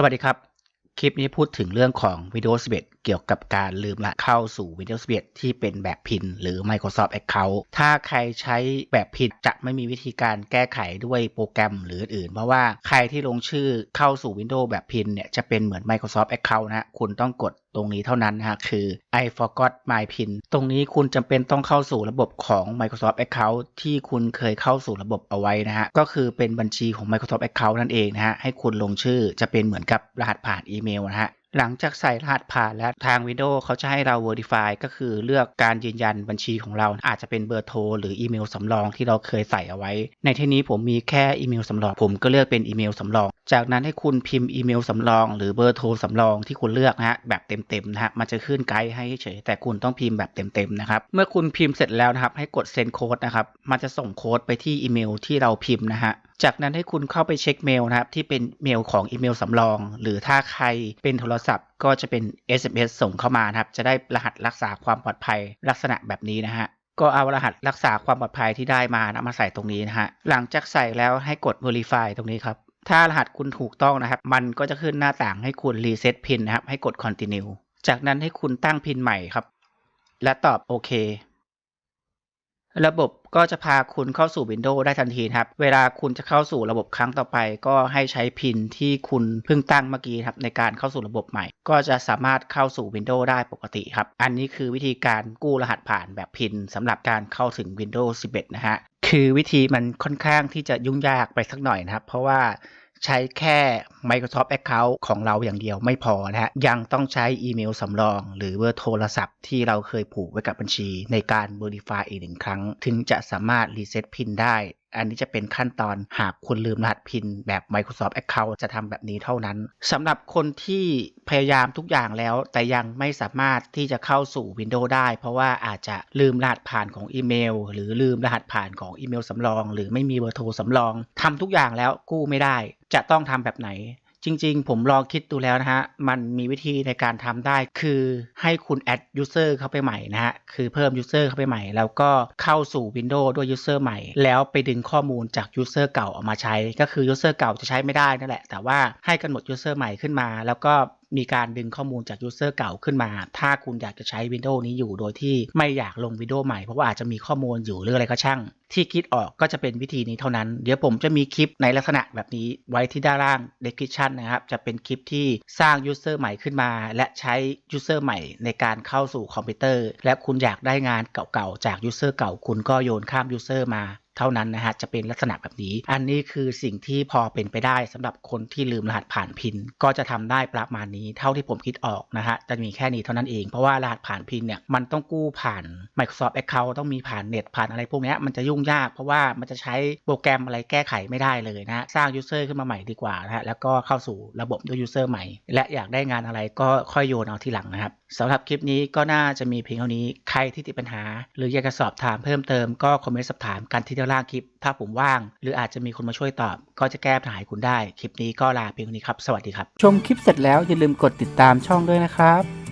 สวัสดีครับ คลิปนี้พูดถึงเรื่องของ Windows 11 เกี่ยวกับการลืมรหัสเข้าสู่ Windows 11ที่เป็นแบบพิน หรือ Microsoft Account ถ้าใครใช้แบบพินจะไม่มีวิธีการแก้ไขด้วยโปรแกรมหรืออื่น เพราะว่าใครที่ลงชื่อเข้าสู่ Windows แบบพินเนี่ยจะเป็นเหมือน Microsoft Account นะฮะคุณต้องกดตรงนี้เท่านั้นนะฮะคือ I forgot my pin ตรงนี้คุณจำเป็นต้องเข้าสู่ระบบของ Microsoft Account ที่คุณเคยเข้าสู่ระบบเอาไว้นะฮะ ก็คือเป็นบัญชีของ Microsoft Account นั่นเองนะฮะ ให้คุณลงชื่อจะเป็นเหมือนกับรหัสผ่านอีเมลนะฮะ หลังจากใส่รหัสผ่านแล้วทาง Windows เขาจะให้เรา Verify ก็คือเลือกการยืนยันบัญชีของเรา อาจจะเป็นเบอร์โทรหรืออีเมลสำรองที่เราเคยใส่เอาไว้ ในที่นี้ผมมีแค่อีเมลสำรอง ผมก็เลือกเป็นอีเมลสำรอง จากนั้นให้คุณพิมพ์อีเมลสำรอง หรือเบอร์โทรสำรองที่คุณเลือกนะฮะแบบเต็มๆนะฮะมันจะขึ้นไกด์ให้เฉยแต่คุณต้องพิมพ์แบบเต็มๆนะครับเมื่อคุณพิมพ์เสร็จแล้วนะครับให้กดเซ็นโค้ดนะครับมันจะส่งโค้ดไปที่อีเมลที่เราพิมพ์นะฮะ จากนั้นให้คุณเข้าไปเช็คเมลนะครับ ที่เป็นเมลของอีเมลสำรอง หรือถ้าใครเป็นโทรศัพท์ ก็จะเป็น SMS ส่งเข้ามานะครับ จะได้รหัสรักษาความปลอดภัยลักษณะแบบนี้นะฮะก็เอารหัสรักษาความปลอดภัยที่ได้มานะมาใส่ตรงนี้นะฮะหลังจากใส่แล้วให้กด Verify ตรงนี้ครับ ถ้ารหัสคุณถูกต้องนะครับ มันก็จะขึ้นหน้าต่างให้คุณ Reset PIN นะครับให้กด Continue จากนั้นให้คุณตั้งพินใหม่ครับ และตอบโอเค ระบบก็จะพาคุณเข้าสู่ Windows ได้ทันทีครับ เวลาคุณจะเข้าสู่ระบบครั้งต่อไป ก็ให้ใช้พินที่คุณเพิ่งตั้งเมื่อกี้ครับในการเข้าสู่ระบบใหม่ ก็จะสามารถเข้าสู่ Windows ได้ปกติครับ อันนี้คือวิธีการกู้รหัสผ่านแบบพินสำหรับการเข้าถึง Windows 11 นะฮะ คือวิธีมันค่อนข้างที่จะยุ่งยากไปสักหน่อยนะครับ เพราะว่า ใช้แค่ Microsoft Account ของเราอย่างเดียวไม่พอนะฮะ ยังต้องใช้อีเมลสำรอง หรือเบอร์โทรศัพท์ที่เราเคยผูกไว้กับบัญชี ในการ Verify อีกหนึ่งครั้ง ถึงจะสามารถ Reset PIN ได้อันนี้จะเป็นขั้นตอนหากคุณลืมรหัสพินแบบ Microsoft Account จะทำแบบนี้เท่านั้นสำหรับคนที่พยายามทุกอย่างแล้ว แต่ยังไม่สามารถที่จะเข้าสู่ Windows ได้ เพราะว่าอาจจะลืมรหัสผ่านของอีเมล หรือลืมรหัสผ่านของอีเมลสำรอง หรือไม่มีเบอร์โทรสำรองทำทุกอย่างแล้วกู้ไม่ได้ จะต้องทำแบบไหน จริงๆ ผมลองคิดดูแล้วนะฮะ มันมีวิธีในการทำได้คือให้คุณแอด user เข้าไปใหม่นะฮะ คือเพิ่ม user เข้าไปใหม่ แล้วก็เข้าสู่ Windows ด้วย user ใหม่ แล้วไปดึงข้อมูลจาก user เก่าออกมาใช้ ก็คือ user เก่าจะใช้ไม่ได้นั่นแหละ แต่ว่าให้กำหนด user ใหม่ขึ้นมา แล้วก็ มีการดึงข้อมูลจาก user เก่าขึ้นมา ถ้าคุณอยากจะใช้ Windows นี้อยู่โดยที่ไม่อยากลง Windows ใหม่ เพราะว่าอาจจะมีข้อมูลอยู่หรืออะไรก็ช่าง ที่คิดออกก็จะเป็นวิธีนี้เท่านั้น เดี๋ยวผมจะมีคลิปในลักษณะแบบนี้ไว้ที่ด้านล่าง description นะครับ จะเป็นคลิปที่สร้าง user ใหม่ขึ้นมา และใช้ user ใหม่ในการเข้าสู่คอมพิวเตอร์ และคุณอยากได้งานเก่าๆจาก user เก่าคุณก็โยนข้าม user มา เท่านั้นนะฮะจะเป็นลักษณะแบบนี้ อันนี้คือสิ่งที่พอเป็นไปได้สำหรับคนที่ลืมรหัสผ่านพิน ก็จะทำได้ประมาณนี้เท่าที่ผมคิดออกนะฮะจะมีแค่นี้เท่านั้นเองเพราะว่ารหัสผ่านพินเนี่ยมันต้องกู้ผ่าน Microsoft Account ต้องมีผ่านเน็ตผ่านอะไรพวกนี้มันจะยุ่งยาก เพราะว่ามันจะใช้โปรแกรมอะไรแก้ไขไม่ได้เลยนะสร้าง user ขึ้นมาใหม่ดีกว่านะฮะแล้วก็เข้าสู่ระบบด้วย user ใหม่ และอยากได้งานอะไรก็ค่อยโยนเอาทีหลังนะครับสำหรับคลิปนี้ก็น่าจะมีเพียงเท่านี้ใครที่ติดปัญหา หรืออยากจะสอบถามเพิ่มเติมก็คอมเมนต์สอบถามกันที่ล่างคลิป ถ้าผมว่าง หรืออาจจะมีคนมาช่วยตอบ ก็จะแก้ปัญหาคุณได้ คลิปนี้ก็ลาเพียงเท่านี้ครับ สวัสดีครับ ชมคลิปเสร็จแล้วอย่าลืมกดติดตามช่องด้วยนะครับ